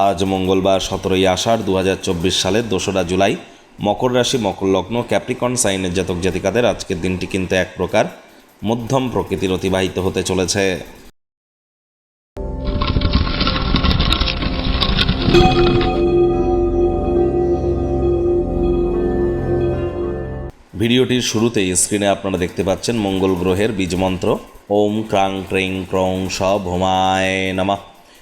আজ মঙ্গলবার সতেরোই আষাঢ় দু হাজার চব্বিশ সালের দোসরা জুলাই মকর রাশি, মকর লগ্ন, ক্যাপ্রিকন সাইনের জাতক জাতিকাদের আজকের দিনটি কিন্তু এক প্রকার মধ্যম প্রকৃতির অতিবাহিত হতে চলেছে। ভিডিওটির শুরুতেই স্ক্রিনে আপনারা দেখতে পাচ্ছেন মঙ্গল গ্রহের বীজমন্ত্র। ওম ক্রাং ক্রিং ক্রং স ভোমায় নামা।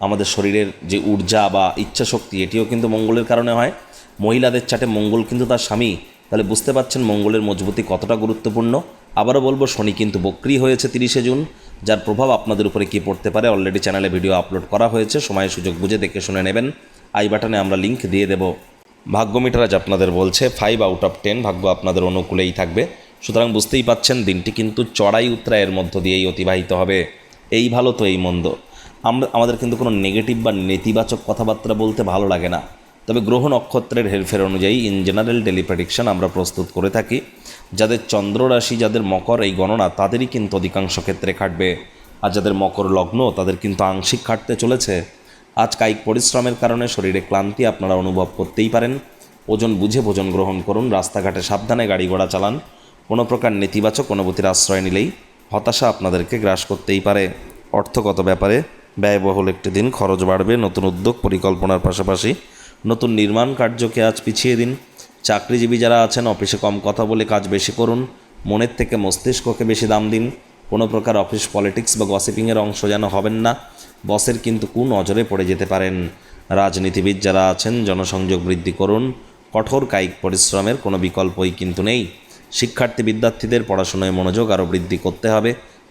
আমাদের শরীরের যে ঊর্জা বা ইচ্ছা শক্তি এটিও কিন্তু মঙ্গলের কারণে হয়। মহিলাদের চাটে মঙ্গল কিন্তু তার স্বামী। তাহলে বুঝতে পারছেন মঙ্গলের মজবুতি কতটা গুরুত্বপূর্ণ? আবারও বলব, শনি কিন্তু বক্রি হয়েছে তিরিশে জুন, যার প্রভাব আপনাদের উপরে কী পড়তে পারে অলরেডি চ্যানেলে ভিডিও আপলোড করা হয়েছে। সময় সুযোগ বুঝে দেখে শুনে নেবেন। আই বাটনে আমরা লিঙ্ক দিয়ে দেব। ভাগ্য মিটার আজ আপনাদের বলছে ফাইভ আউট অফ টেন ভাগ্য আপনাদের অনুকূলেই থাকবে। সুতরাং বুঝতেই পাচ্ছেন, দিনটি কিন্তু চড়াই উত্তরায়ের মধ্য দিয়েই অতিবাহিত হবে। এই ভালো তো এই মন্দ। আমরা আমাদের কিন্তু কোনো নেগেটিভ বা নেতিবাচক কথাবার্তা বলতে ভালো লাগে না। তবে গ্রহ নক্ষত্রের হেরফের অনুযায়ী ইন জেনারেল ডেলি প্রেডিকশন আমরা প্রস্তুত করে থাকি। যাদের চন্দ্র রাশি, যাদের মকর এই গণনা, তাদেরই কিন্তু অধিকাংশ ক্ষেত্রে খাটবে। আর যাদের মকর লগ্ন, তাদের কিন্তু আংশিক খাটতে চলেছে। আজ কায়িক পরিশ্রমের কারণে শরীরে ক্লান্তি আপনারা অনুভব করতেই পারেন। ওজন বুঝে ভোজন গ্রহণ করুন, রাস্তাঘাটে সাবধানে গাড়ি ঘোড়া চালান। কোনো প্রকার নেতিবাচক অনুভূতির আশ্রয় নিলেই হতাশা আপনাদেরকে গ্রাস করতেই পারে। অর্থগত ব্যাপারে ব্যয়বহুল একটি দিন, খরচ বাড়বে, নতুন উদ্যোগ, পরিকল্পনার পাশাপাশি নতুন নির্মাণ কার্যকে আজ পিছিয়ে দিন। চাকরিজীবী যারা আছেন, অফিসে কম কথা বলে কাজ বেশি করুন, মনের থেকে মস্তিষ্ককে বেশি দাম দিন। কোনো প্রকার অফিস পলিটিক্স বা গসিপিংয়ের অংশ যেন হবেন না, বসের কিন্তু কোন নজরে পড়ে যেতে পারেন। রাজনীতিবিদ যারা আছেন, জনসংযোগ বৃদ্ধি করুন, কঠোর কায়িক পরিশ্রমের কোনো বিকল্পই কিন্তু নেই। শিক্ষার্থী বিদ্যার্থীদের পড়াশোনায় মনোযোগ আরও বৃদ্ধি করতে হবে।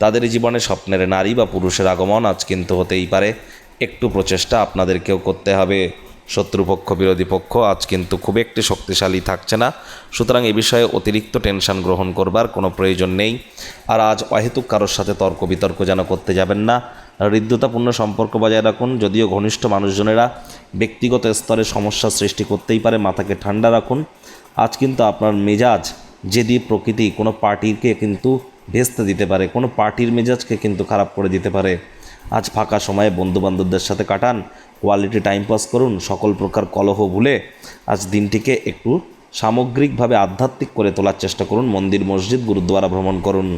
তাদের জীবনে স্বপ্নের নারী বা পুরুষের আগমন আজ কিন্তু হতেই পারে। একটু প্রচেষ্টা আপনাদেরকেও করতে হবে। শত্রুপক্ষ, বিরোধী পক্ষ আজ কিন্তু খুব একটি শক্তিশালী থাকছে না। সুতরাং এ বিষয়ে অতিরিক্ত টেনশন গ্রহণ করবার কোনো প্রয়োজন নেই। আর আজ অহেতুক কারোর সাথে তর্ক বিতর্ক যেন করতে যাবেন না। হৃদ্যতাপূর্ণ সম্পর্ক বজায় রাখুন, যদিও ঘনিষ্ঠ মানুষজনেরা ব্যক্তিগত স্তরে সমস্যা সৃষ্টি করতেই পারে, মাথাকে ঠান্ডা রাখুন। আজ কিন্তু আপনার মেজাজ যেদি প্রকৃতি কোনো পার্টিকে কিন্তু ভেস্তে দিতে পারে, কোনো পার্টির মেজাজকে কিন্তু খারাপ করে দিতে পারে। আজ ফাঁকা সময়ে বন্ধুবান্ধবদের সাথে কাটান কোয়ালিটি টাইম পাস করুন, সকল প্রকার কলহ ভুলে আজ দিনটিকে একটু সামগ্রিকভাবে আধ্যাত্মিক করে তোলার চেষ্টা করুন, মন্দির, মসজিদ, গুরুদ্বারা ভ্রমণ করুন।